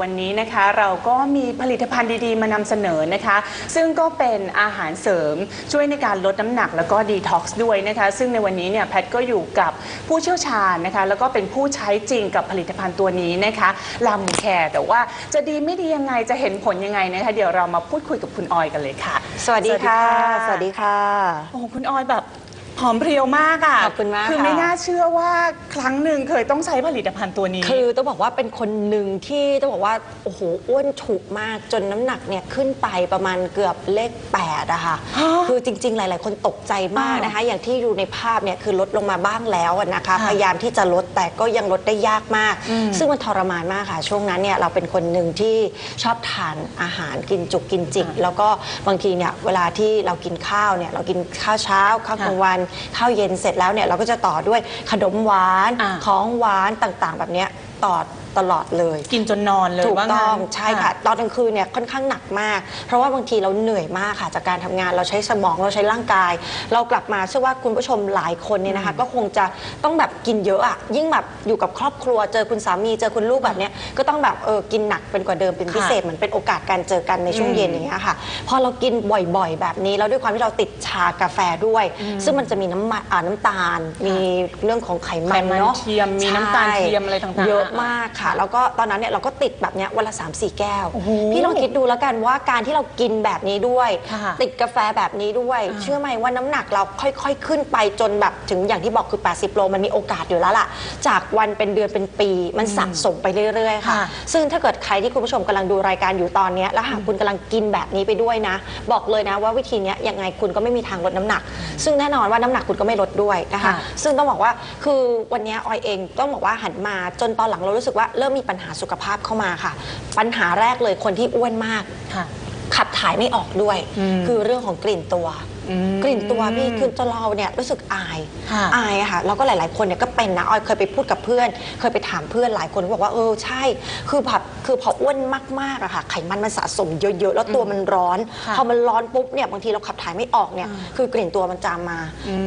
กในวันนี้นะคะ เราก็มีผลิตภัณฑ์ดีๆ มานำเสนอนะคะ ซึ่งก็เป็นอาหารเสริมช่วยในการลดน้ำหนักแล้วก็ดีท็อกซ์ด้วยนะคะ ซึ่งในวันนี้เนี่ยแพทย์ก็อยู่กับผู้เชี่ยวชาญนะคะ แล้วก็เป็นผู้ใช้จริงกับผลิตภัณฑ์ตัวนี้นะคะลำแคร์แต่ว่าจะดีไม่ดียังไงจะเห็นผลยังไงนะคะ เดี๋ยวเรามาพูดคุยกับคุณออยกันเลยค่ะ สวัสดีค่ะ สวัสดีค่ะ โอ้โหคุณออยแบบ ผอมเพรียวมากอะขอบคุณมากคือค่ะ ไม่น่าเชื่อว่าครั้งหนึ่งเคยต้องใช้ผลิตภัณฑ์ตัวนี้ คือต้องบอกว่าเป็นคนหนึ่งที่ต้องบอกว่าโอ้โหอ้วนฉุกมากจนน้ำหนักเนี่ยขึ้นไปประมาณเกือบเลข8อะค่ะฮะคือจริง ๆ หลาย ๆ คนตกใจมากนะคะ อย่างที่ดูในภาพเนี่ยคือลดลงมาบ้างแล้วอะนะคะ ค่ะพยายามที่จะลดแต่ก็ยังลดได้ยากมาก อืม ซึ่งมันทรมานมากค่ะ ช่วงนั้นเนี่ยเราเป็นคนหนึ่งที่ชอบทานอาหารกินจุกกินจิก แล้วก็บางทีเนี่ยเวลาที่เรากินข้าวเนี่ยเรากินข้าวเช้าข้าวกลางวันข้าวเย็นเสร็จแล้วเนี่ยเราก็จะต่อด้วยขนมหวานอ่าของหวานต่างๆ แบบเนี้ยต่อ ตลอดเลยกินจนนอนเลยถูกว่าต้องงั้นใช่ค่ะ ตอนกลางคืนเนี่ยค่อนข้างหนักมาก เพราะว่าบางทีเราเหนื่อยมากค่ะ จากการทำงานเราใช้สมองเราใช้ร่างกาย เรากลับมาเชื่อว่าคุณผู้ชมหลายคนเนี่ยนะคะ ก็คงจะต้องแบบกินเยอะอะยิ่งแบบอยู่กับครอบครัวเจอคุณสามีเจอคุณลูกแบบเนี้ยก็ต้องแบบเออกินหนักเป็นกว่าเดิมเป็นพิเศษเหมือนเป็นโอกาสการเจอกันในช่วงเย็นอย่างเงี้ยค่ะ พอเรากินบ่อยๆ แบบนี้แล้วด้วยความที่เราติดชากาแฟด้วย ซึ่งมันจะมีน้ำมันอ่าน้ำตาล มีเรื่องของไขมัไขนมันเนาะเทียมมีน้ำตาลใช่เทียมอะไรต่างๆ เยอะมากค่ะแล้วก็ตอนนั้นเนี่ยเราก็ติดแบบเนี้ยวันละ3 4แก้วโอ้โหพี่ลองคิดดูแล้วกันว่าการที่เรากินแบบนี้ด้วย ค่ะติดกาแฟแบบนี้ด้วย เชื่อไหมว่าน้ำหนักเราค่อยๆขึ้นไปจนแบบถึงอย่างที่บอกคือ 80 โลมันมีโอกาสอยู่แล้วล่ะ จากวันเป็นเดือนเป็นปีมันสะสมไปเรื่อยๆค่ะ ค่ะ ซึ่งถ้าเกิดใครที่คุณผู้ชมกำลังดูรายการอยู่ตอนเนี้ยแล้วหากคุณกำลังกินแบบนี้ไปด้วยนะ บอกเลยนะว่าวิธีเนี้ยยังไงคุณก็ไม่มีทางลดน้ำหนัก ซึ่งแน่นอนว่าน้ำหนักคุณก็ไม่ลดด้วยนะคะ ค่ะ ซึ่งต้องบอกว่าคือวันเนี้ยออยเองต้องบอกว่าหันมาจนตอนหลังเรารู้สึกว่าเริ่มมีปัญหาสุขภาพเข้ามาค่ะ ปัญหาแรกเลยคนที่อ้วนมาก ค่ะ ขับถ่ายไม่ออกด้วย อืมคือเรื่องของกลิ่นตัว อืมกลิ่นตัวพี่คือจนเราเนี่ยรู้สึกอายค่ะอายอะค่ะแล้วก็หลาย ๆ คนเนี่ยก็เป็นนะออยเคยไปพูดกับเพื่อน เคยไปถามเพื่อนหลายคนก็บอกว่าเออใช่ คือแบบคือพออ้วนมากๆอะค่ะ ไขมันมันสะสมเยอะ ๆ แล้วตัวมันร้อน ค่ะพอมันร้อนปุ๊บเนี่ยบางทีเราขับถ่ายไม่ออกเนี่ยคือกลิ่นตัวมันจามมา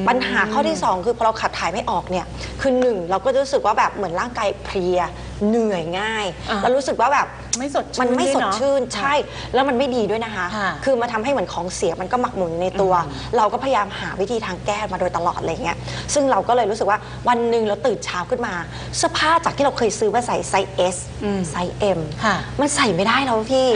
ปัญหาข้อที่สองคือพอเราขับถ่ายไม่ออกเนี่ยคือหนึ่งเราก็จะรู้สึกว่าแบบเหมือนร่างกายเพลียเหนื่อยง่ายอ่าแล้วรู้สึกว่าแบบไม่สดชื่นมันไม่สดด้วยเนอะชื่นใช่ แล้วมันไม่ดีด้วยนะคะ ค่ะคือมาทำให้เหมือนของเสียมันก็หมักหมมอยู่ในตัว เราก็พยายามหาวิธีทางแก้มาโดยตลอดอะไรเงี้ยซึ่งเราก็เลยรู้สึกว่าวันหนึ่งเราตื่นเช้าขึ้นมา เสื้อผ้าจากที่เราเคยซื้อมาใส่ไซส์ S อืมไซส์ M ค่ะ มันใส่ไม่ได้แล้วพี่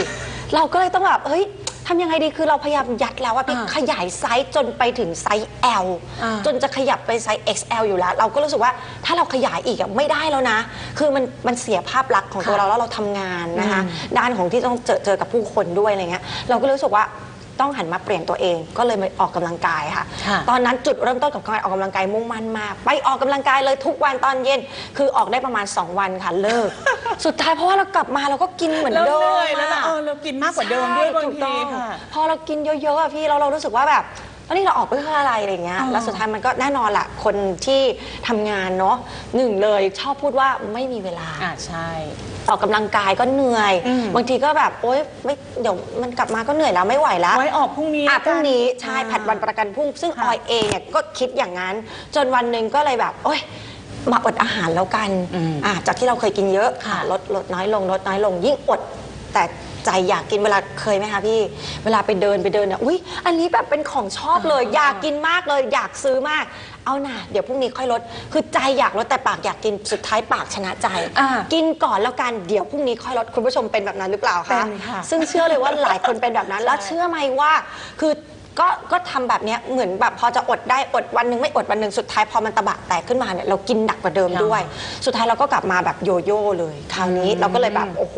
เราก็เลยต้องแบบเฮ้ย ทำยังไงดีคือเราพยายามยัดแล้วว่าพี่อ่าขยายไซส์จนไปถึงไซส์ L อ่า จนจะขยับไปไซส์ XL อยู่แล้ว เราก็รู้สึกว่าถ้าเราขยายอีกอะไม่ได้แล้วนะ คือมันมันเสียภาพลักษณ์ของตัวค่ะเราแล้วเราทำงานนะคะอืมด้านของที่ต้องเจอเจอกับผู้คนด้วยอะไรเงี้ยเราก็รู้สึกว่า ต้องหันมาเปลี่ยนตัวเอง ก็เลยมาออกกำลังกายค่ะ ค่ะตอนนั้นจุดเริ่มต้นกับการออกกำลังกายมุ่งมั่นมาก ไปออกกำลังกายเลยทุกวันตอนเย็น คือออกได้ประมาณ 2 วันค่ะเลิก สุดท้ายเพราะว่าเรากลับมาเราก็กินเหมือนแล้วเดิเหมนื่อยแล้วนะอะ เออเรากินมากกว่าเดิมด้วยใช่บางถูกทีต้องค่ะ พอเรากินเยอะๆอะพี่เราเรารู้สึกว่าแบบแล้วนี่เราออกไปเพื่ออะไรอะไรเงี้ยอ๋อแล้วสุดท้ายมันก็แน่นอนละคนที่ทำงานเนาะหนึ่งเลยชอบพูดว่าไม่มีเวลา อ่าใช่ ออกกำลังกายก็เหนื่อย อืม บางทีก็แบบโอ๊ยไม่เดี๋ยวมันกลับมาก็เหนื่อยแล้วไม่ไหวแล้ว ไว้ออกพรุ่งนี้อะละพรุ่งนี้กันใช่อ่า ผัดวันประกันพรุ่ง ซึ่งค่ะออยเองเนี่ยก็คิดอย่างนั้น จนวันหนึ่งก็เลยแบบโอ๊ยมาอดอาหารแล้วกันอืมอะจากที่เราเคยกินเยอะค่ะอะลดลดน้อยลงลดน้อยลงยิ่งอด แต่ ใจอยากกินเวลาเคยไหมคะพี่ เวลาไปเดินไปเดินเนี่ยอุ้ยอันนี้แบบเป็นของชอบเลยอ่าอยากกินมากเลย อยากซื้อมาก เอาน่ะเดี๋ยวพรุ่งนี้ค่อยลด คือใจอยากลดแต่ปากอยากกินสุดท้ายปากชนะใจ อ่ากินก่อนแล้วกันเดี๋ยวพรุ่งนี้ค่อยลดคุณผู้ชมเป็นแบบนั้นหรือเปล่าเป็คะนค่ะ ซึ่งเชื่อเลยว่าหลายคนเป็นแบบนั้นแล้วใช่เชื่อไหมว่า คือ ก็ก็ทำแบบเนี้ยเหมือนแบบพอจะอดได้อดวันหนึ่งไม่อดวันหนึ่งสุดท้ายพอมันตะบะแตกขึ้นมาเนี่ยเรากินหนักกว่าเดิมด้วย สุดท้ายเราก็กลับมาแบบโยโย่เลยคราวนี้เราก็เลยแบบโอ้โห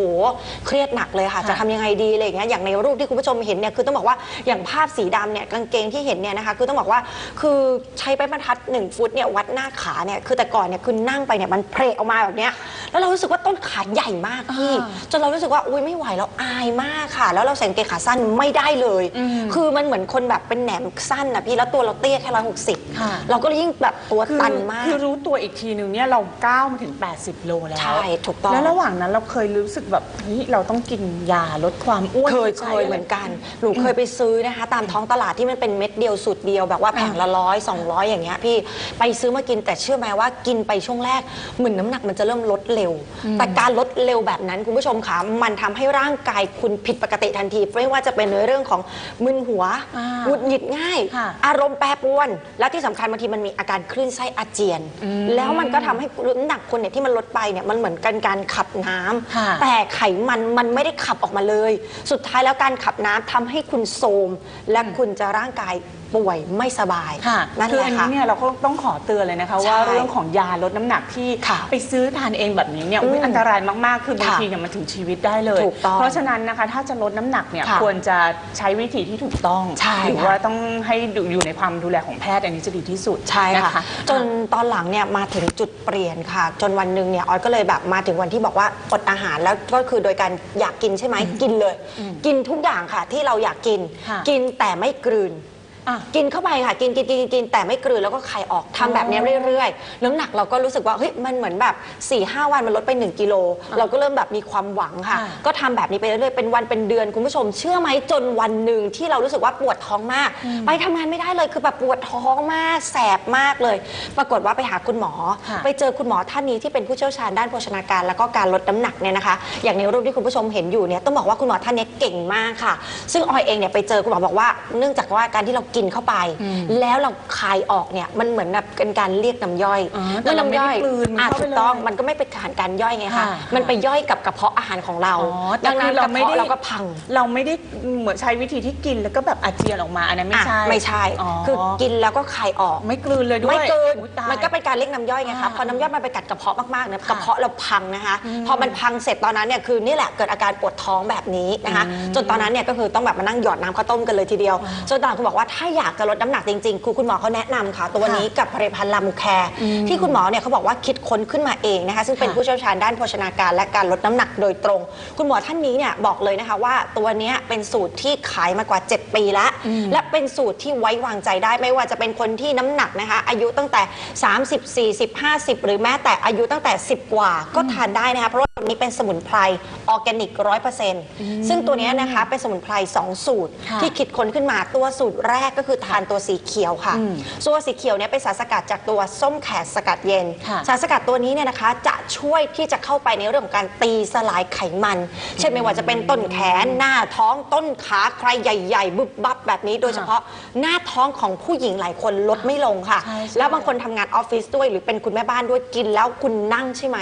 เครียดหนักเลยค่ะค่ะจะทำยังไงดีอะไรอย่างเงี้ยอย่างในรูปที่คุณผู้ชมเห็นเนี่ยคือต้องบอกว่าอย่างภาพสีดำเนี่ยกางเกงที่เห็นเนี่ยนะคะคือต้องบอกว่าคือใช้ไม้บรรทัดหนึ่งฟุตเนี่ยวัดหน้าขาเนี่ยคือแต่ก่อนเนี่ยคือนั่งไปเนี่ยมันเพลออกมาแบบเนี้ย แล้วเรารู้สึกว่าต้นขาใหญ่มากพี่อ่าจนเรารู้สึกว่าอุ้ยไม่ไหวแล้วอายมากค่ะ แล้วเราใส่กางเกงขาสั้นไม่ได้เลยอืมคือมันเหมือนคนแบบเป็นแหนมสั้นนะพี่แล้วตัวเราเตี้ยแค่ร้อยหกสิบค่ะเราก็เลยยิ่งแบบตัวคือตันมากคือรู้ตัวอีกทีหนึ่งเนี่ยเราก้าวมาถึง 80 โลแล้วใช่ถูกต้องแล้วระหว่างนั้นเราเคยรู้สึกแบบเฮ้ยเราต้องกินยาลดความอ้วนเคยใช่เคยเหมือนกันหนูเคยไปซื้อนะคะ ตามท้องตลาดที่มันเป็นเม็ดเดียวสูตรเดียวแบบว่าแผงละร้อยสองร้อยอย่างเงี้ยพี่ไปซื้อมากินแต่เชื่อไหมว่ากินไปช่วงแรกเหมือนน้ำหนักมันจะเริ่มลดเเร็ว แต่การลดเร็วแบบนั้นคุณผู้ชมคะมันทำให้ร่างกายคุณผิดปกติทันที ไม่ว่าจะเป็นในเรื่องของมึนหัวอ่าหงุดหงิดง่ายค่ะอารมณ์แปรปรวน และที่สำคัญบางทีมันมีอาการคลื่นไส้อาเจียน แล้วมันก็ทำให้น้ำหนักคนเนี่ยที่มันลดไปเนี่ยมันเหมือนกันการขับน้ำค่ะแต่ไขมันมันไม่ได้ขับออกมาเลย สุดท้ายแล้วการขับน้ำทำให้คุณโทรมและคุณจะร่างกาย ป่วยไม่สบายค่ะนั่นคือแหอัละนค่ะนี้เนี่ยเราก็ต้องขอเตือนเลยนะคะ ใช่ว่าเรื่องของยาลดน้ำหนักที่ค่ะไปซื้อทานเองแบบนี้เนี่ยอุ๊ยอืมอันตรายมากๆ คือบางค่ะทีเนี่ยมันถึงชีวิตได้เลย ถูกต้องเพราะฉะนั้นนะคะถ้าจะลดน้ำหนักเนี่ยค่ะควรจะใช้วิธีที่ถูกต้องใช่หรือค่ะ ว่าต้องให้อยู่ในความดูแลของแพทย์อันนี้จะดีที่สุดใช่นะค่ะคะจนตอนหลังเนี่ยมาถึงจุดเปลี่ยนค่ะ จนวันหนึ่งเนี่ยออยก็เลยแบบมาถึงวันที่บอกว่าอดอาหารแล้วก็คือโดยการอยากกินใช่ไหมกินเลย กินทุกอย่างค่ะที่เราอยากกิน ค่ะกินแต่ไม่กลืน อะ กินเข้าไปค่ะ กินกินกินกินกินแต่ไม่กลืนแล้วก็คายออกทำแบบนี้เรื่อยๆ น้ำหนักเราก็รู้สึกว่าเฮ้ยมันเหมือนแบบ4ี่ห้าวันมันลดไป 1 กิโล เราก็เริ่มแบบมีความหวังค่ะ อ่าก็ทำแบบนี้ไปเรื่อยๆเป็นวันเป็นเดือนคุณผู้ชม เชื่อไหมจนวันหนึ่งที่เรารู้สึกว่าปวดท้องมาก ไปทำงานไม่ได้เลยคือแบบปวดท้องมากแสบมากเลย ปรากฏว่าไปหาคุณหมอ ค่ะ ไปเจอคุณหมอท่านนี้ที่เป็นผู้เชี่ยวชาญด้านโภชนาการแล้วก็การลดน้ำหนักเนี่ยนะคะ อย่างในรูปที่คุณผู้ชมเห็นอยู่เนี่ยต้องบอกว่าคุณหมอท่านนี้เก่งมากค่ะ ซึ่งออยเองเนี่ยไปเจอคุณหมอบอกว่าเนื่องจากว่าการที่เรากินเข้าไป แล้วเราคายออกเนี่ยมันเหมือนแบบเป็นการเรียกน้ำย่อยอ๋อแต่เราไม่ได้กลืนมันอะเข้าไปถูกต้องเลยมันก็ไม่เป็นการการย่อยไงคะค่ะมันไปย่อยกับกระเพาะอาหารของเราอ๋อแต่ดังนั้นคือกเราระไม่ได้เพาะเราก็พัง เราไม่ได้เหมือนใช้วิธีที่กินแล้วก็แบบอาเจียนออกมาอันนั้นไม่ใช่อะไม่ใช่อ๋อคือกินแล้วก็คายออกไม่กลืนเลยด้วยไม่เกินอุ๊ยตายมันก็เป็นการเรียกน้ำย่อยไงคะอ่าพอน้ำย่อยมันไปกัดกระเพาะมากๆเนี่ยค่ะกระเพาะเราพังนะคะ พอมันพังเสร็จตอนนั้นเนี่ยคือนี่แหละเกิดอาการปวดท้องแบบนี้นะคะจนตอนนั้นเนี่ยก็คือต้องแบบมานั่งหยอดน้ำข้าวต้มกันเลยทีเดียวจนตอนหลังคุณบอกว่าถ้าอยากจะลดน้ำหนักจริงๆคือคุณหมอเขาแนะนำค่ะ ตัวนี้กับผลิตภัณฑ์ลามูแคร์ที่คุณหมอเนี่ยเขาบอกว่าคิดค้นขึ้นมาเองนะคะซึ่งเป็นค่ะ ผู้เชี่ยวชาญด้านโภชนาการและการลดน้ำหนักโดยตรง คุณหมอท่านนี้เนี่ยบอกเลยนะคะว่าตัวเนี้ยเป็นสูตรที่ขายมากว่า 7 ปีแล้ว และเป็นสูตรที่ไว้วางใจได้ไม่ว่าจะเป็นคนที่น้ำหนักนะคะอายุตั้งแต่ 30 40 50 หรือแม้แต่อายุตั้งแต่ 10 กว่าก็ทานได้นะคะเพราะว่าตัวนี้เป็นสมุนไพรออร์แกนิกร้อยเปอร์เซ็นต์ซึ่งตัวเนี้ยนะคะเป็นสมุนไพร2สูตรค่ะ ที่คิดค้นขึ้นมาตัวสูตรแรกก็คือทานตัวสีเขียวค่ะอืมตัวสีเขียวเนี่ยเป็นสารสกัดจากตัวส้มแขกสกัดเย็นค่ะสารสกัดตัวนี้เนี่ยนะคะ จะช่วยที่จะเข้าไปในเรื่องของการตีสลายไขมัน เช่นไม่ว่าจะเป็นต้นแขนหน้าท้องต้นขาใครใหญ่ๆ บึบบับแบบนี้ โดยเฉพาะหน้าท้องของผู้หญิงหลายคนลดไม่ลงค่ะใช่ใช่แล้วบางคนทำงานออฟฟิศด้วยหรือเป็นคุณแม่บ้านด้วยกินแล้วคุณนั่งใช่ไหม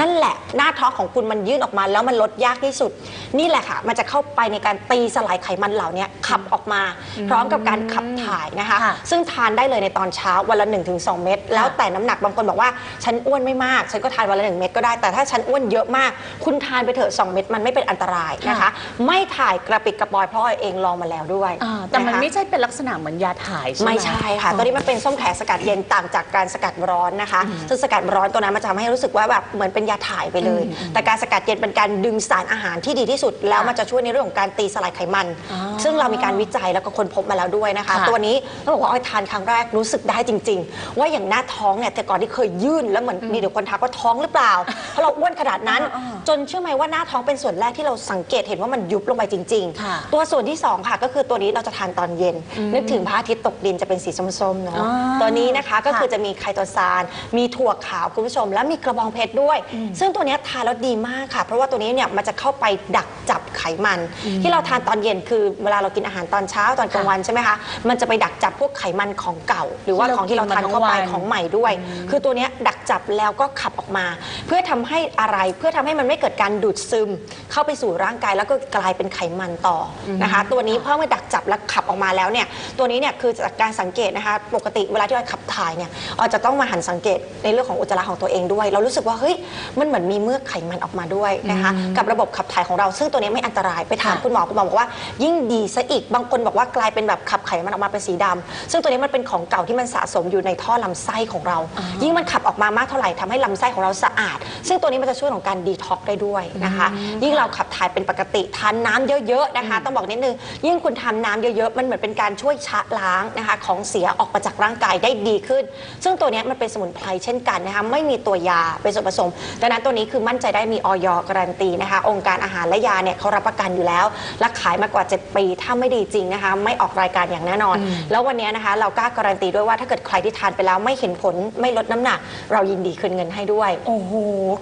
นั่นแหละหน้าท้องของคุณมันยื่นออกมาแล้วมันลดยากที่สุด นี่แหละค่ะ มันจะเข้าไปในการตีสลายไขมันเหล่านี้ขับออกมา พร้อมกับการขับถ่ายนะคะ ค่ะซึ่งทานได้เลยในตอนเช้าวันละ 1-2 เม็ดแล้วแต่น้ำหนักบางคนบอกว่า ฉันอ้วนไม่มาก ฉันก็ทานวันละ 1 เม็ดก็ได้แต่ถ้าฉันอ้วนเยอะมาก คุณทานไปเถอะ 2 เม็ดมันไม่เป็นอันตรายนะคะ ค่ะ ไม่ถ่ายกระปิดกระปอยเพราะออยเองลองมาแล้วด้วยอ่าแต่มันนะคะ ไม่ใช่เป็นลักษณะเหมือนยาถ่ายใช่ไหม ไม่ใช่ค่ะ ตัวนี้มันเป็นส้มแขกสกัดเย็นต่างจากการสกัดร้อนนะคะ ซึ่งสกัดร้อนตัวนั้นมันจะทำให้รู้สึกว่าแบบเหมือนเป็นยาถ่ายไปเลย แต่การสกัดเย็นเป็นการดึงสารอาหารที่ดีที่สุด แล้วมันจะช่วยในเรื่องของการตีสลายไขมัน อ๋อ ซึ่งเรามีการวิจัยแล้วก็ค้นพบมาแล้วด้วยนะคะ ค่ะ ตัวนี้ต้องบอกว่าอ้อยทานครั้งแรกรู้สึกได้จริง ๆ ว่าอย่างหน้าท้องเนี่ยแต่ก่อนที่เคยยื่นแล้วเหมือนมีเดี๋ยวคนทักว่าท้องหรือเปล่า เพราะเราอ้วนขนาดนั้นอ่าจนเชื่อไหมว่าหน้าท้องเป็นส่วนแรกที่เราสังเกตเห็นว่ามันยุบลงไปจริง ค่ะๆ ตัวส่วนที่สองค่ะก็คือตัวนี้เราจะทานตอนเย็น นึกถึงพระอาทิตย์ตกดินจะเป็นสีส้มๆเนาะอ่าตัวนี้นะคะก็ค่ะคือจะมีไคโตซานมีถั่วขาวคุณผู้ชม และมีกระบองเพชรด้วย ซึ่งตัวเนี้ยทานแล้วดีมากค่ะ เพราะว่าตัวนี้เนี่ยมันจะเข้าไปดักจับไขมัน ที่เราทานตอนเย็นคือเวลาเรากินอาหารตอนเช้าตอนกลางวันใช่ไหมคะมันจะไปดักจับพวกไขมันของเก่า หรือว่าที่เราของที่เราทานเข้าไปกินมาทั้งวันของใหม่ด้วย คือตัวเนี้ยดักจับแล้วก็ขับออกมา เพื่อทำให้อะไรเพื่อทำให้มันไม่เกิดการดูดซึม เข้าไปสู่ร่างกายแล้วก็กลายเป็นไขมันต่ออนะคะ ตัวนี้เพื่อมาดักจับแล้วขับออกมาแล้วเนี่ยตัวนี้เนี่ยคือจากการสังเกตนะคะ ปกติเวลาที่เราขับถ่ายเนี่ยเราจะต้องมาหันสังเกตในเรื่องของอุจจาระของตัวเองด้วย เรารู้สึกว่าเฮ้ยมันเหมือนมีเมือกไขมันออกมาด้วยนะคะกับระบบขับถ่ายของเรา ซึ่งตัวนี้ไม่อันตรายไปถามค่ะคุณหมอคุณหมอบอกว่า ยิ่งดีซะอีกบางคนบอกว่ากลายเป็นแบบขับไขมันออกมาเป็นสีดำซึ่งตัวนี้มันเป็นของเก่าที่มันสะสมอยู่ในท่อลำไส้ของเรา ยิ่งมันขับออกมามากเท่าไหร่ทำให้ลำไส้ของเราสะอาด ซึ่งตัวนี้มันจะช่วยของการดีท็อกได้ด้วยนะคะ ยิ่งเราขับถ่ายเป็นปกติทานน้ำเยอะๆนะคะ ต้องบอกนิดนึงยิ่งคุณทานน้ำเยอะๆมันเหมือนเป็นการช่วยชะล้างนะคะของเสียออกมาจากร่างกายได้ดีขึ้น ซึ่งตัวนี้มันเป็นสมุนไพรเช่นกันนะคะไม่มีตัวยาเป็นส่วนผสมดังนั้นตัวนี้คือมั่นใจใจได้มีออยการันตีนะคะ องค์การอาหารและยาเนี่ยเขารับประกันอยู่แล้วและขายมากว่า 7 ปีถ้าไม่ดีจริงนะคะ ไม่ออกรายการอย่างแน่นอน แล้ววันนี้นะคะ เรากล้าการันตีด้วยว่าถ้าเกิดใครที่ทานไปแล้วไม่เห็นผลไม่ลดน้ำหนัก เรายินดีคืนเงินให้ด้วย โอ้โห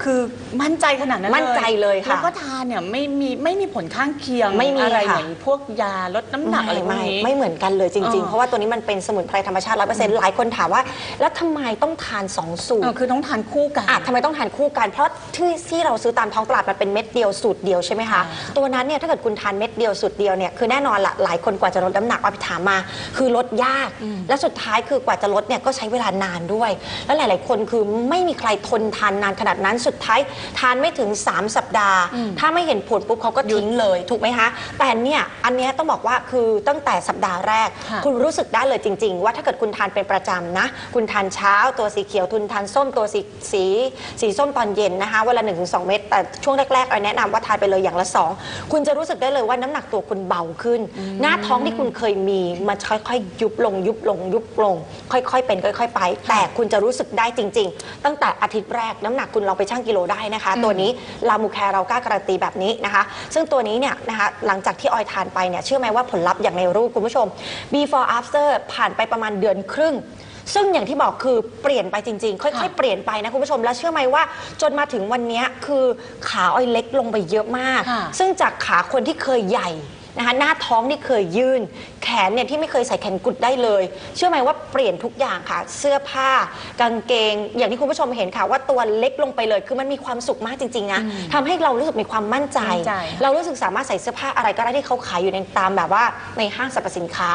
คือมั่นใจขนาดนั้นเลยมั่นใจเลยค่ะแล้วก็ทานเนี่ยไม่มีไม่มีผลข้างเคียงไม่มีอะไรค่ะเหมือนพวกยาลดน้ำหนักอะไรพวกไม่นี้ไม่เหมือนกันเลยจริงเออๆเพราะว่าตัวนี้มันเป็นสมุนไพรธรรมชาติร้อยเปอร์เซ็นต์หลายคนถามว่า แล้วทำไมต้องทาน2สูตเอรอคือต้องทานคู่กันอะทำไมต้องทานคู่กัน เพราะที่ที่เราซื้อตามท้องตลาดมันเป็นเม็ดเดียวสูตรเดียวใช่ไหมคะอ่าตัวนั้นเนี่ยถ้าเกิดคุณทานเม็ดเดียวสูตรเดียวเนี่ยคือแน่นอนละหลายคนกว่าจะลดน้ำหนักเอาไปถามมา คือลดยาก และสุดท้ายคือกว่าจะลดเนี่ยก็ใช้เวลานานด้วย แล้วหลาย ๆ คนคือไม่มีใครทนทานนานขนาดนั้นสุดท้ายทานไม่ถึง 3 สัปดาห์ ถ้าไม่เห็นผลปุ๊บเขาก็ทิ้งเลยถูกไหมคะแต่เนี่ยอันเนี้ยต้องบอกว่าคือตั้งแต่สัปดาห์แรกค่ะคุณรู้สึกได้เลยจริง ๆ ว่าถ้าเกิดคุณทานเป็นประจำนะ คุณทานเช้าตัวสีเขียวคุณทานส้มตัวสีสีสีส้มตอนเย็นนะคะเวลา1นถึงสเม็ดแต่ช่วงแรกๆเราแนะนำว่าทานไปเลยอย่างละ 2 คุณจะรู้สึกได้เลยว่าน้ำหนักตัวคุณเบาขึ้น หน้าท้องที่คุณเคยมีมันค่อยๆ ยุบลงยุบลง ยุบลง ค่อยๆเป็นค่อย ๆ ไป แต่คุณจะรู้สึกได้จริง ๆ ตั้งแต่อาทิตย์แรกน้ำหนักคุณลองไปชั่งกิโลได้นะคะ ตัวนี้ลามูแคร์เรากล้าการันตีแบบนี้นะคะ ซึ่งตัวนี้เนี่ยนะคะหลังจากที่ออยทานไปเนี่ยเชื่อไหมว่าผลลัพธ์อย่างในรูปคุณผู้ชม before after ผ่านไปประมาณเดือนครึ่ง ซึ่งอย่างที่บอกคือเปลี่ยนไปจริง ๆ ค่อย ๆ เปลี่ยนไปนะคุณผู้ชมแล้วเชื่อไหมว่า จนมาถึงวันเนี้ยคือขาออยเล็กลงไปเยอะมาก ค่ะ ซึ่งจากขาคนที่เคยใหญ่ นะคะหน้าท้องที่เคยยืน แขนเนี่ยที่ไม่เคยใส่แขนกุดได้เลย เชื่อไหมว่าเปลี่ยนทุกอย่างค่ะ เสื้อผ้ากางเกง อย่างที่คุณผู้ชมเห็นค่ะ ว่าตัวเล็กลงไปเลย คือมันมีความสุขมากจริงๆนะทำให้เรารู้สึกมีความมั่นใจมั่นใจ เรารู้สึกสามารถใส่เสื้อผ้าอะไรก็ได้ที่เขาขายอยู่ในตามแบบว่าในห้างสรรพสินค้า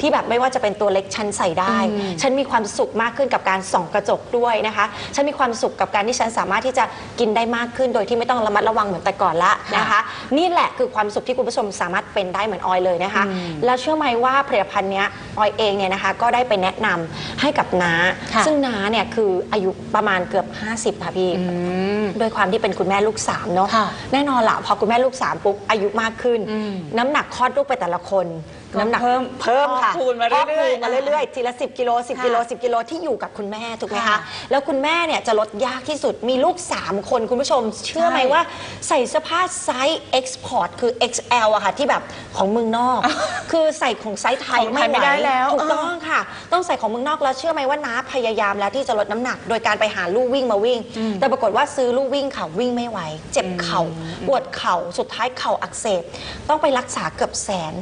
ที่แบบไม่ว่าจะเป็นตัวเล็กฉันใส่ได้ ฉันมีความสุขมากขึ้นกับการส่องกระจกด้วยนะคะฉันมีความสุขกับการที่ฉันสามารถที่จะกินได้มากขึ้น โดยที่ไม่ต้องระมัดระวังเหมือนแต่ก่อนละนะคะ นี่แหละคือความสุขที่คุณผู้ชมสามารถเป็นได้เหมือนออยเลยนะคะ แล้วเชื่อไหมว่าผลิตภัณฑ์เนี้ยออยเองเนี่ยนะคะก็ได้ไปแนะนำให้กับน้าค่ะซึ่งน้าเนี่ยคืออายุประมาณเกือบ 50ค่ะพี่ด้วยความที่เป็นคุณแม่ลูกสามเนาะค่ะแน่นอนละพอคุณแม่ลูกสามปุ๊บอายุมากขึ้นอืมน้ำหนักคลอดลูกไปแต่ละคนก็ น้ำหนักเพิ่มเพิ่มค่ะพอกพูนมาเรื่อยๆพกพูนมาเรื่อยๆทีละ 10กิโล10กิโล10กิโลที่อยู่กับคุณแม่ถูกไหมค่ะคะแล้วคุณแม่เนี่ยจะลดยากที่สุดมีลูก 3 คนคุณผู้ชม เชื่อไหมใช่ว่าใส่เสื้อผ้าไซส์ export คือ XL อะค่ะที่แบบของเมืองนอก คือใส่ของไซส์ไทยของไทยไม่ไม่ได้แล้ว ถูกต้องค่ะ ต้องใส่ของเมืองนอกแล้วเชื่อไหมว่าน้าพยายามแล้วที่จะลดน้ำหนัก โดยการไปหาลู่วิ่งมาวิ่ง แต่ปรากฏว่าซื้อลู่วิ่งค่ะวิ่งไม่ไหว เจ็บเข่าปวดเข่าสุดท้ายเข่าอักเสบต้องไปรักษาเกือบแสน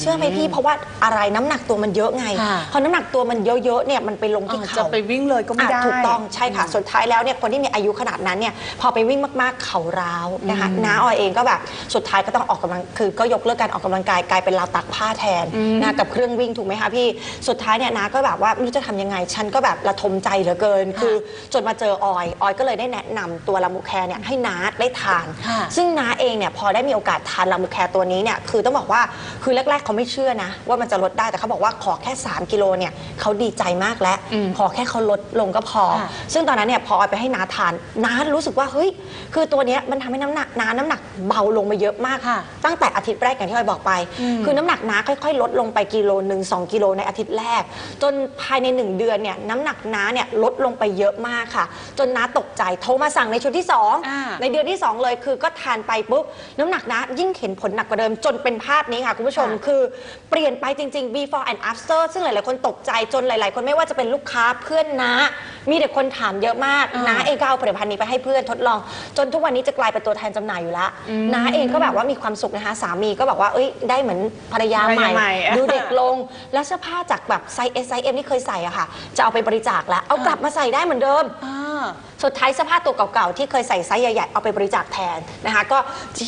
เชื่อไหมพี่เพราะว่าอะไรน้ำหนักตัวมันเยอะไงค่ะ พอน้ำหนักตัวมันเยอะๆเนี่ยมันไปลงที่เออเข่า จะไปวิ่งเลยก็ไม่ได้ อะถูกต้องใช่ค่ะ สุดท้ายแล้วเนี่ยคนที่มีอายุขนาดนั้นเนี่ยพอไปวิ่งมากๆ เข่าร้าวนะคะน้าออยเองก็แบบ สุดท้ายก็ต้องออกกำลังคือก็ยกเลิกการออกกำลังกายกลายเป็นราวตักผ้าแทนนะกับเครื่องวิ่งถูกไหมคะพี่ สุดท้ายเนี่ยน้าก็แบบว่าไม่รู้จะทำยังไง ฉันก็แบบระทมใจเหลือเกิน คือจนมาเจอออยออยก็เลยได้แนะนำตัวลามูแคร์เนี่ยให้น้าได้ทาน ค่ะ ซึ่งน้าเองเนี่ยพอได้มีโอกาสทานลามูแคร์ตัวนี้เนี่ยคือต้องบอกว่าคือแรก ๆเขาไม่เชื่อนะ ว่ามันจะลดได้แต่เขาบอกว่าขอแค่ 3 กิโลเนี่ยเขาดีใจมากแล้ว อืมขอแค่เขาลดลงก็พอ ค่ะ ซึ่งตอนนั้นเนี่ยพอเอาไปให้น้าทานน้ารู้สึกว่าเฮ้ยคือตัวเนี้ยมันทำให้น้ำหนักน้าน้ำหนักเบาลงมาเยอะมาก ค่ะตั้งแต่อาทิตย์แรกอย่างที่ออยบอกไป อืมคือน้ำหนักน้าค่อยๆ ลดลงไปกิโลหนึ่งสองกิโลในอาทิตย์แรก จนภายในหนึ่งเดือนเนี่ยน้ำหนักน้าเนี่ยลดลงไปเยอะมากค่ะ จนน้าตกใจโทรมาสั่งในชุดที่สองอ่าในเดือนที่ 2 เลยคือก็ทานไปปุ๊บน้ำหนักนะยิ่งเห็นผลหนักกว่าเดิมจนเป็นภาพนี้ค่ะคุณผู้ชมค่ะคือเปลี่ยนไปจริง ๆ before and after ซึ่งหลายๆคนตกใจจนหลาย ๆ คนไม่ว่าจะเป็นลูกค้าเพื่อนนะ มีแต่คนถามเยอะมากอ่าน้าเองก็เอาผลิตภัณฑ์นี้ไปให้เพื่อนทดลอง จนทุกวันนี้จะกลายเป็นตัวแทนจำหน่ายอยู่แล้วน้าเองก็แบบว่ามีความสุขนะคะสามีก็บอกว่าเอ้ยได้เหมือนภรรยาภรรใหยาม่ใหม่ดูเด็กลง แล้วเสื้อผ้าจากแบบไซส์ S ไซส์ M ที่เคยใส่อะค่ะ จะเอาไปบริจาคแล้วเอากลับมาใส่ได้เหมือนเดิม อ่า สุดท้ายเสื้อผ้าตัวเก่าๆ ที่เคยใส่ไซส์ใหญ่ๆ เอาไปบริจาคแทนนะคะ ก็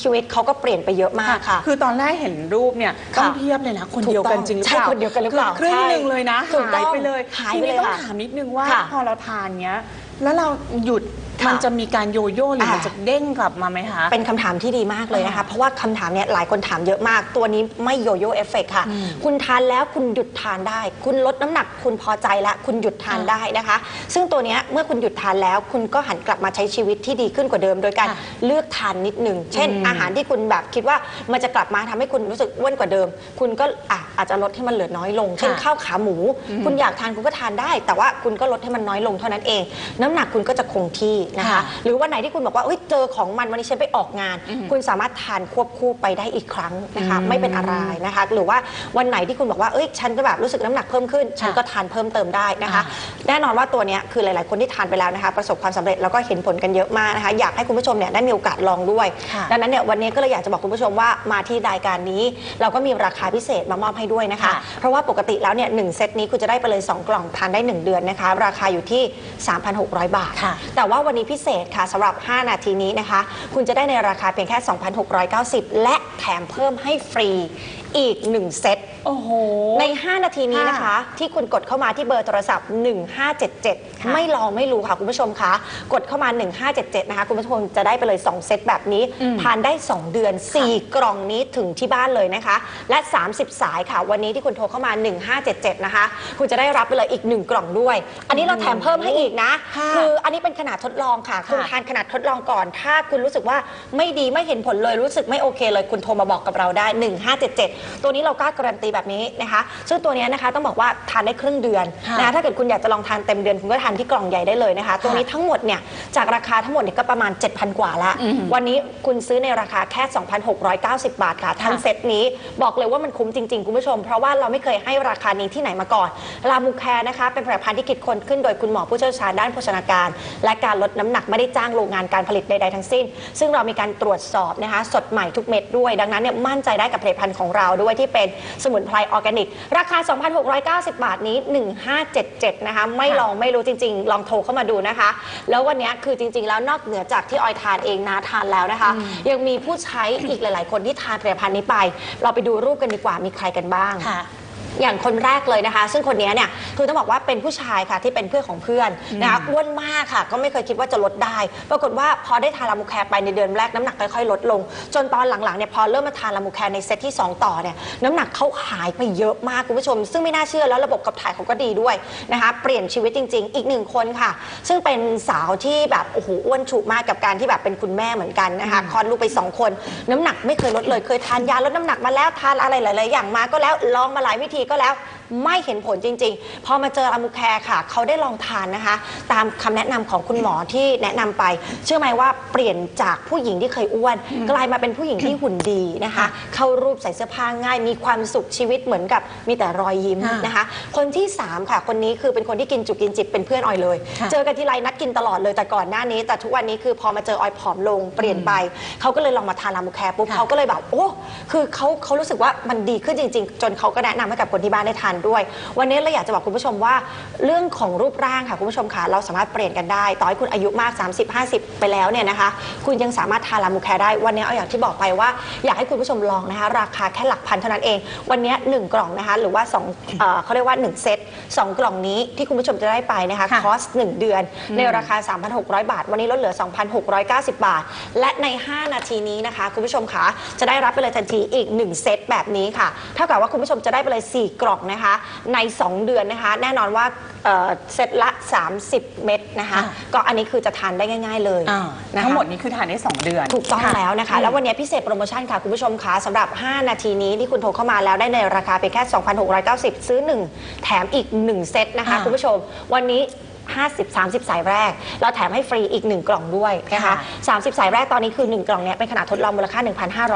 ชีวิตเขาก็เปลี่ยนไปเยอะมากค่ะ คือตอนแรกเห็นรูปเนี่ยต้องค่ะเทียบเลยนะคนถูกเดียวกันต้องจริงหรือใช่เปล่าคนเดียวกันหรือเปล่าครึ่งใช่หนึ่งเลยนะถูกต้หาอยงไปเลยหายทีไปนี้เลยต้องค่ะถามนิดนึงว่าค่ะพอเราทานเนี้ยแล้วเราหยุดค่ะ มันจะมีการโยโย่หรืออ่ามัมันจะเด้งกลับมาไหมคะเป็นคำถามที่ดีมากเลยนะคะอ่าเพราะว่าคำถามเนี้ยหลายคนถามเยอะมาก ตัวนี้ไม่โยโย่เอฟเฟกค่ะ คุณทานแล้วคุณหยุดทานได้ คุณลดน้ำหนักคุณพอใจแล้วคุณหยุดทานอ่าได้นะคะ ซึ่งตัวเนี้ยเมื่อคุณหยุดทานแล้ว คุณก็หันกลับมาใช้ชีวิตที่ดีขึ้นกว่าเดิม โดยการค่ะเลือกทานนิดหนึ่งเช่นอืมอาหารที่คุณแบบคิดว่ามันจะกลับมาทำให้คุณรู้สึกอ้วนกว่าเดิม คุณก็อะอาจจะลดให้มันเหลือน้อยลง เช่นค่ะ ข้าวขาหมู คุณอยากทานคุณก็ทานได้ แต่ว่าคุณก็ลดให้มันน้อยลงเท่านั้นเอง น้ำหนักคุณก็จะคงที่นะคะ ค่ะหรือวันไหนที่คุณบอกว่าเอ้ยเจอของมันวันนี้ฉันไปออกงาน คุณสามารถทานควบคู่ไปได้อีกครั้งนะคะอืมไม่เป็นอะไรนะคะ หรือว่าวันไหนที่คุณบอกว่าเอ้ยฉันจะแบบรู้สึกน้ำหนักเพิ่มขึ้น ฉันก็ทานเพิ่มเติมได้นะคะ แน่นอนว่าตัวเนี้ยคือหลาย ๆ คนที่ทานไปแล้วนะคะ ประสบความสำเร็จแล้วก็เห็นผลกันเยอะมากนะคะ อยากให้คุณผู้ชมเนี่ยได้มีโอกาสลองด้วย ค่ะ ดังนั้นเนี่ยวันนี้ก็เลยอยากจะบอกคุณผู้ชมว่ามาที่รายการนี้ เราก็มีราคาพิเศษมามอบให้ด้วยนะคะ ค่ะ เพราะว่าปกติแล้วเนี่ยหนึ่งเซตนี้คุณจะได้ไปเลย 2 กล่องทานได้ 1 เดือนนะคะ ราคาอยู่ที่ 3,600 บาท ค่ะ แต่ว่าวันนี้พิเศษค่ะสำหรับ 5 นาทีนี้นะคะ คุณจะได้ในราคาเพียงแค่ 2,690 และแถมเพิ่มให้ฟรีอีก 1 เซต โอ้โห ใน 5 นาทีนี้นะคะค่ะที่คุณกดเข้ามาที่เบอร์โทรศัพท์ 1577ค่ะไม่ลองไม่รู้ค่ะคุณผู้ชมคะ กดเข้ามา 1577 นะคะ คุณผู้ชมจะได้ไปเลย 2 เซตแบบนี้อืมทานได้ 2 เดือน 4 กล่องนี้ถึงที่บ้านเลยนะคะ และ 30 สายค่ะ วันนี้ที่คุณโทรเข้ามา 1577 นะคะ คุณจะได้รับไปเลยอีก 1 กล่องด้วย อันนี้เราแถมเพิ่มให้อีกนะค่ะคืออันนี้เป็นขนาดทดลองค่ะ คุณค่ะทานขนาดทดลองก่อน ถ้าคุณรู้สึกว่าไม่ดีไม่เห็นผลเลยรู้สึกไม่โอเคเลย คุณโทรมาบอกกับเราได้ 1577 ตัวนี้เรากล้าการันตีแบบนี้นะคะ ซึ่งตัวเนี้ยนะคะต้องบอกว่าทานได้ครึ่งเดือนค่ะนะคะถ้าเกิดคุณอยากจะลองทานเต็มเดือนคุณก็ทานที่กล่องใหญ่ได้เลยนะคะ ตัวนี้ทั้งหมดเนี่ยจากราคาทั้งหมดเนี่ยก็ประมาณ 7,000 กว่าละ อืมวันนี้คุณซื้อในราคาแค่ 2,690 บาทค่ะทั้งค่ะ เซตนี้บอกเลยว่ามันคุ้มจริง ๆ คุณผู้ชม เพราะว่าเราไม่เคยให้ราคานี้ที่ไหนมาก่อนลามูแคร์นะคะเป็นผลิตภัณฑ์ที่คิดค้นขึ้นโดยคุณหมอผู้เชี่ยวชาญด้านโภชนาการ และการลดน้ำหนักไม่ได้จ้างโรงงานการผลิตใดๆทั้งสิ้น ซึ่งเรามีการตรวจสอบนะคะสดใหม่ทุกเม็ดด้วย ดังนั้นเนี่ยมั่นใจได้กับผลิตภัณฑ์ของเราด้วยที่เป็นสมุนไพรออร์แกนิก ราคา 2,690 บาทนี้ 1577 นะคะ ไม่ลองไม่รู้จริง ๆ ลองโทรเข้ามาดูนะคะ แล้ววันนี้คือจริง ๆ แล้วนอกเหนือจากที่ออยทานเองนะทานแล้วนะคะ ยังมีผู้ใช้อีกหลาย ๆ คนที่ทานผลิตภัณฑ์นี้ไป เราไปดูรูปกันดีกว่ามีใครกันบ้างค่ะ อย่างคนแรกเลยนะคะ ซึ่งคนนี้เนี่ยคือต้องบอกว่าเป็นผู้ชายค่ะที่เป็นเพื่อนของเพื่อนนะคะอ้วนมากค่ะ ก็ไม่เคยคิดว่าจะลดได้ ปรากฏว่าพอได้ทานลามูแคร์ไปในเดือนแรกน้ำหนักค่อยๆลดลง จนตอนหลังๆเนี่ยพอเริ่มมาทานลามูแคร์ในเซตที่ 2 ต่อเนี่ยน้ำหนักเขาหายไปเยอะมากคุณผู้ชม ซึ่งไม่น่าเชื่อแล้วระบบขับถ่ายเขาก็ดีด้วยนะคะเปลี่ยนชีวิตจริง ๆ อีกหนึ่งคนค่ะ ซึ่งเป็นสาวที่แบบโอ้โหอ้วนฉุกมากกับการที่แบบเป็นคุณแม่เหมือนกันนะคะคลอดลูกไปสองคน น้ำหนักไม่เคยลดเลยเคยทานยาลดน้ำหนักมาแล้วทานอะไรหลาย ๆ อย่างมาก็แล้วลองมาหลายวิธีก็แล้วไม่เห็นผลจริง ๆ พอมาเจออามูแคร์ค่ะ เขาได้ลองทานนะคะ ตามคำแนะนำของคุณหมอที่แนะนำไป เชื่อไหมว่าเปลี่ยนจากผู้หญิงที่เคยอ้วน กลายมาเป็นผู้หญิงที่หุ่นดีนะคะ เข้ารูปใส่เสื้อผ้าง่าย มีความสุขชีวิตเหมือนกับมีแต่รอยยิ้มค่ะนะคะ คนที่ 3 ค่ะ คนนี้คือเป็นคนที่กินจุกกินจิบเป็นเพื่อนออยเลย ค่ะ เจอกันทีไรนัดกินตลอดเลยแต่ก่อนหน้านี้ แต่ทุกวันนี้คือพอมาเจอออยผอมลงเปลี่ยนไป เขาก็เลยลองมาทานลามูแคร์ปุ๊บค่ะ เขาก็เลยแบบโอ้คือเขาเขารู้สึกว่ามันดีขึ้นจริง ๆ จนเขาก็แนะนำให้กับคนที่บ้านได้ทานด้วย วันนี้เราอยากจะบอกคุณผู้ชมว่า เรื่องของรูปร่างค่ะคุณผู้ชมค่ะเราสามารถเปลี่ยนกันได้ ต่อให้คุณอายุมาก 30 50 ไปแล้วเนี่ยนะคะ คุณยังสามารถทานลามูแคร์ได้ วันนี้เอาอย่างที่บอกไปว่า อยากให้คุณผู้ชมลองนะคะ ราคาแค่หลักพันเท่านั้นเอง วันนี้หนึ่งกล่องนะคะ หรือว่าสองเอ่อเขาเรียกว่าหนึ่งเซตสองกล่องนี้ที่คุณผู้ชมจะได้ไปนะคะค่ะคอสหนึ่งเดือน ในราคา 3,600 บาท วันนี้ลดเหลือ 2,690 บาท และใน 5 นาทีนี้นะคะ คุณผู้ชมคะจะได้รับไปเลยทันทีอีก 1 เซตแบบนี้ค่ะ เท่ากับว่าคุณผู้ชมจะได้ไปเลย 4 กล่องนะคะใน 2 เดือนนะคะ แน่นอนว่าเอ่อเซตละ 30 เม็ดนะคะค่ะก็อันนี้คือจะทานได้ง่าย ๆ เลยอ่านะคะ ทั้งหมดนี้คือทานได้ 2 เดือน ถูกต้องค่ะแล้วนะคะ แล้ววันนี้พิเศษโปรโมชั่นค่ะคุณผู้ชมคะสำหรับ 5 นาทีนี้ที่คุณโทรเข้ามาแล้วได้ในราคาเพียงแค่ 2,690 ซื้อ 1 แถมอีก 1 เซตนะคะ อ่าคุณผู้ชม วันนี้ 50 30 สายแรก เราแถมให้ฟรีอีก 1 กล่องด้วยนะคะค่ะ 30 สายแรกตอนนี้คือ 1 กล่องเนี้ยเป็นขนาดทดลองมูลค่า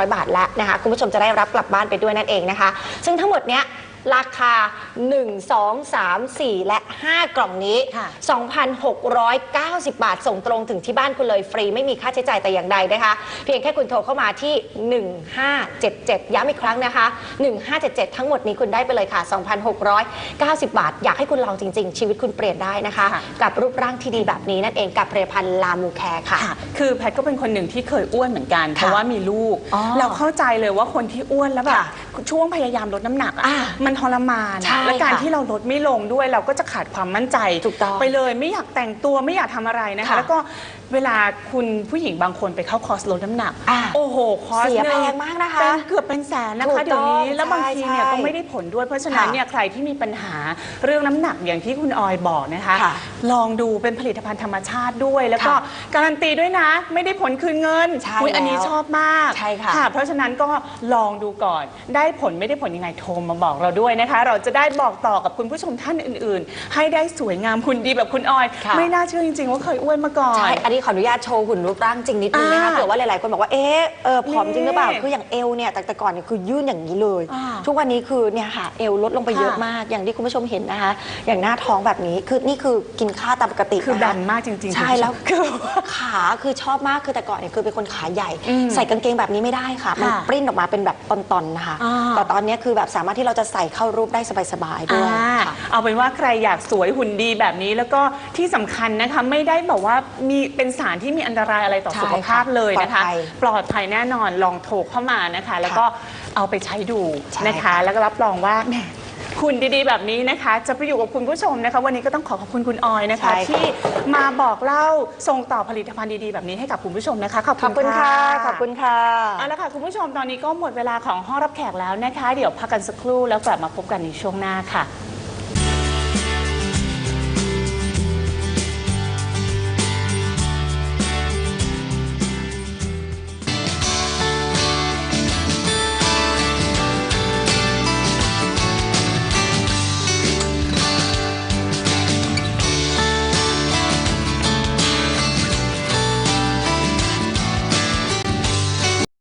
1,500 บาทแล้วนะคะ คุณผู้ชมจะได้รับกลับบ้านไปด้วยนั่นเองนะคะ ซึ่งทั้งหมดเนี้ย ราคา 1 2 3 4 และ 5 กล่องนี้ ค่ะ 2,690 บาทส่งตรงถึงที่บ้านคุณเลยฟรี ไม่มีค่าใช้จ่ายแต่อย่างใดนะคะ เพียงแค่คุณโทรเข้ามาที่ 1577 ย้ำอีกครั้งนะคะ 1577 ทั้งหมดนี้คุณได้ไปเลยค่ะ 2,690 บาท อยากให้คุณลองจริง ๆ ชีวิตคุณเปลี่ยนได้นะคะ ค่ะ กับรูปร่างที่ดีแบบนี้นั่นเองกับผลิตภัณฑ์ลามูแคร์ค่ะ ค่ะ คือแพทย์ก็เป็นคนหนึ่งที่เคยอ้วนเหมือนกัน เพราะว่ามีลูก อ๋อเราเข้าใจเลยว่าคนที่อ้วนแล้วแบบค่ะช่วงพยายามลดน้ำหนักอะอ่ามันทรมานใช่อะและการค่ะที่เราลดไม่ลงด้วยเราก็จะขาดความมั่นใจถูกต้องไปเลยไม่อยากแต่งตัวไม่อยากทำอะไรนะคะ ค่ะแล้วก็ เวลาคุณผู้หญิงบางคนไปเข้าคอร์สลดน้ำหนัก อ่าโอ้โห คอร์สเสียหนึ่แพงมากนะคะเป็นเกือบเป็นแสนนะถูคะกเดี๋ยวนี้ต้องแล้วบางทีเนี่ยใช่ก็ไม่ได้ผลด้วย เพราะฉะนั้นค่ะเนี่ยใครที่มีปัญหาเรื่องน้ำหนักอย่างที่คุณออยบอกนะคะ ค่ะลองดูเป็นผลิตภัณฑ์ธรรมชาติด้วย แล้วก็ค่ะการันตีด้วยนะ ไม่ได้ผลคืนเงินใช่อุ๊ยอันนี้แล้วชอบมากใช่ค่ะ เพราะฉะนั้นก็ลองดูก่อน ได้ผลไม่ได้ผลยังไงโทรมาบอกเราด้วยนะคะ เราจะได้บอกต่อกับคุณผู้ชมท่านอื่น ๆ ให้ได้สวยงามคุณดีแบบคุณออย ค่ะ ไม่น่าเชื่อจริง ๆ ว่าเคยอ้วนมาก่อน ใช่อันนี้ขออนุญาตโชว์หุ่นรูปร่างจริงนิดนึงนะคะอ่าเผื่อว่าหลายๆคนบอกว่าเอ๊ะเออผอมจริงหรือเปล่า นี่คืออย่างเอวเนี่ยแต่แต่ก่อนเนี่ยคือยื่นอย่างนี้เลย อ่าทุกวันนี้คือเนี่ยค่ะเอวลดลงไปเยอะค่ะ มากอย่างที่คุณผู้ชมเห็นนะคะ อย่างหน้าท้องแบบนี้คือนี่คือกินข้าวตามปกติคือนะแบคะนมากจริงๆ ใช่คุณผู้ชมแล้วคือขาคือชอบมากคือแต่ก่อนเนี่ยคือเป็นคนขาใหญ่ อืมใส่กางเกงแบบนี้ไม่ได้ค่ะ มันค่ะปริ้นออกมาเป็นแบบตอนๆนะคะอ่า แต่ตอนเนี้ยคือแบบสามารถที่เราจะใส่เข้ารูปได้สบายๆด้วยอ่าค่ะ เอาเป็นว่าใครอยากสวยหุ่นดีแบบนี้แล้วก็ที่สำคัญนะคะไม่ได้แบบว่ามีเป็นสารที่มีอันตรายอะไรต่อใช่สุขภาพเลยนะคะปลอดภัยปลอดภัยแน่นอนลองโทรเข้ามานะคะ แล้วก็เอาไปใช้ดูใช่นะคะ ค่ะ แล้วก็รับรองว่าแหมคุณดีๆ แบบนี้นะคะ จะไปอยู่กับคุณผู้ชมนะคะ วันนี้ก็ต้องขอขอบคุณคุณออยนะคะ ใช่ค่ะ ที่มาบอกเล่าส่งต่อผลิตภัณฑ์ดีๆ แบบนี้ให้กับคุณผู้ชมนะคะขอบขอบคุณค่ะ ขอบคุณค่ะ เอาละค่ะ คุณผู้ชมตอนนี้ก็หมดเวลาของห้องรับแขกแล้วนะคะ เดี๋ยวพักกันสักครู่แล้วกลับมาพบกันในช่วงหน้าค่ะ